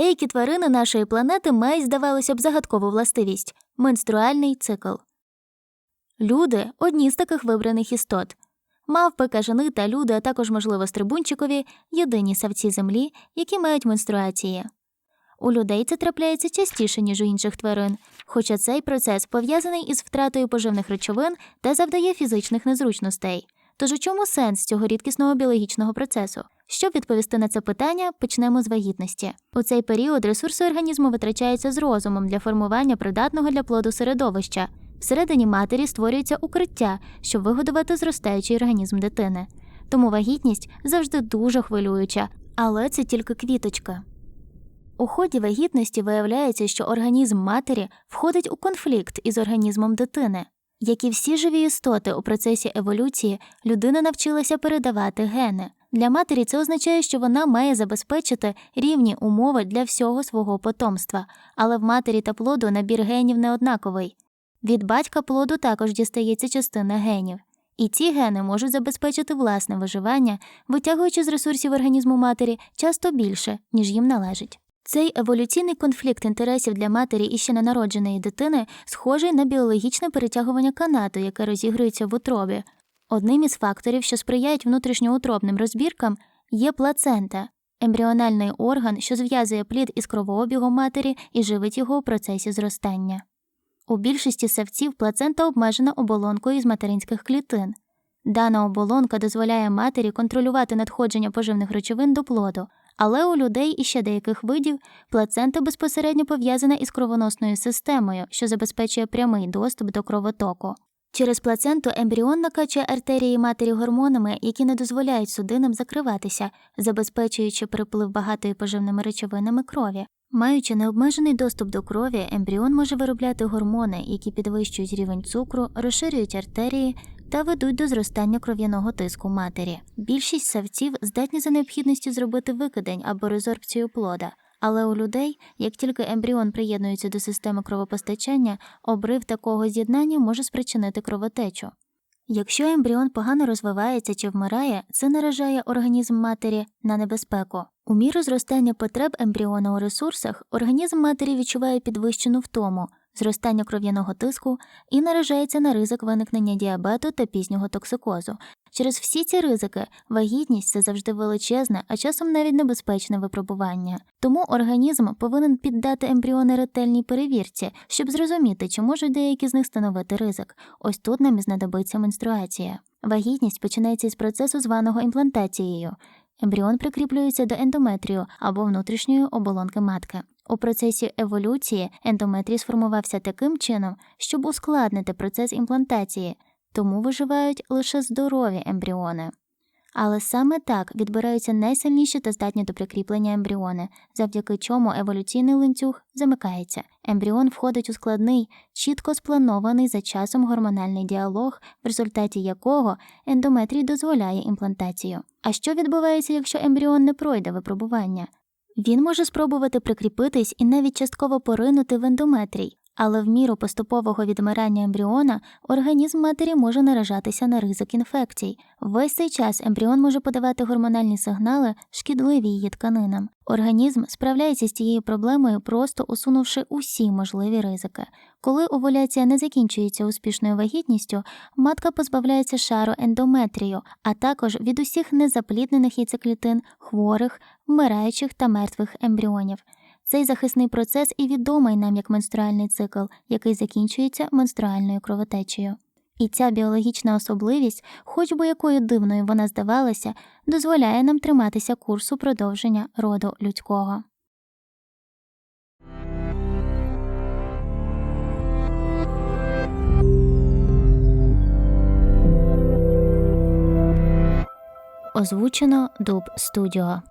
Деякі тварини нашої планети мають, здавалося б, загадкову властивість менструальний цикл. Люди одні з таких вибраних істот. Мавпи, кажани та люди, а також, можливо, стрибунчикові єдині савці землі, які мають менструації. У людей це трапляється частіше, ніж у інших тварин, хоча цей процес пов'язаний із втратою поживних речовин та завдає фізичних незручностей. Тож у чому сенс цього рідкісного біологічного процесу? Щоб відповісти на це питання, почнемо з вагітності. У цей період ресурси організму витрачаються з розумом для формування придатного для плоду середовища. Всередині матері створюється укриття, щоб вигодувати зростаючий організм дитини. Тому вагітність завжди дуже хвилююча, але це тільки квіточка. У ході вагітності виявляється, що організм матері входить у конфлікт із організмом дитини. Як і всі живі істоти у процесі еволюції, людина навчилася передавати гени. Для матері це означає, що вона має забезпечити рівні умови для всього свого потомства, але в матері та плоду набір генів не однаковий. Від батька плоду також дістається частина генів, і ці гени можуть забезпечити власне виживання, витягуючи з ресурсів організму матері часто більше, ніж їм належить. Цей еволюційний конфлікт інтересів для матері і ще ненародженої дитини схожий на біологічне перетягування канату, яке розігрується в утробі. Одним із факторів, що сприяють внутрішньоутробним розбіркам, є плацента ембріональний орган, що зв'язує плід із кровообігом матері і живить його у процесі зростання. У більшості савців плацента обмежена оболонкою із материнських клітин. Дана оболонка дозволяє матері контролювати надходження поживних речовин до плоду, але у людей і ще деяких видів плацента безпосередньо пов'язана із кровоносною системою, що забезпечує прямий доступ до кровотоку. Через плаценту ембріон накачує артерії матері гормонами, які не дозволяють судинам закриватися, забезпечуючи приплив багатої поживними речовинами крові. Маючи необмежений доступ до крові, ембріон може виробляти гормони, які підвищують рівень цукру, розширюють артерії та ведуть до зростання кров'яного тиску матері. Більшість савців здатні за необхідністю зробити викидень або резорбцію плода. Але у людей, як тільки ембріон приєднується до системи кровопостачання, обрив такого з'єднання може спричинити кровотечу. Якщо ембріон погано розвивається чи вмирає, це наражає організм матері на небезпеку. У міру зростання потреб ембріона у ресурсах організм матері відчуває підвищену втому, зростання кров'яного тиску і наражається на ризик виникнення діабету та пізнього токсикозу. Через всі ці ризики вагітність це завжди величезне, а часом навіть небезпечне випробування. Тому організм повинен піддати ембріони ретельній перевірці, щоб зрозуміти, чи можуть деякі з них становити ризик. Ось тут нам і знадобиться менструація. Вагітність починається із процесу званого імплантацією. Ембріон прикріплюється до ендометрію або внутрішньої оболонки матки. У процесі еволюції ендометрій сформувався таким чином, щоб ускладнити процес імплантації, тому виживають лише здорові ембріони. Але саме так відбираються найсильніші та здатні до прикріплення ембріони, завдяки чому еволюційний ланцюг замикається. Ембріон входить у складний, чітко спланований за часом гормональний діалог, в результаті якого ендометрій дозволяє імплантацію. А що відбувається, якщо ембріон не пройде випробування? Він може спробувати прикріпитись і навіть частково поринути в ендометрій, але в міру поступового відмирання ембріона організм матері може наражатися на ризик інфекцій. Весь цей час ембріон може подавати гормональні сигнали, шкідливі її тканинам. Організм справляється з цією проблемою, просто усунувши усі можливі ризики. Коли овуляція не закінчується успішною вагітністю, матка позбавляється шару ендометрію, а також від усіх незапліднених яйцеклітин, хворих, вмираючих та мертвих ембріонів. Цей захисний процес і відомий нам як менструальний цикл, який закінчується менструальною кровотечею. І ця біологічна особливість, хоч би якою дивною вона здавалася, дозволяє нам триматися курсу продовження роду людського. Озвучено Дуб Студіо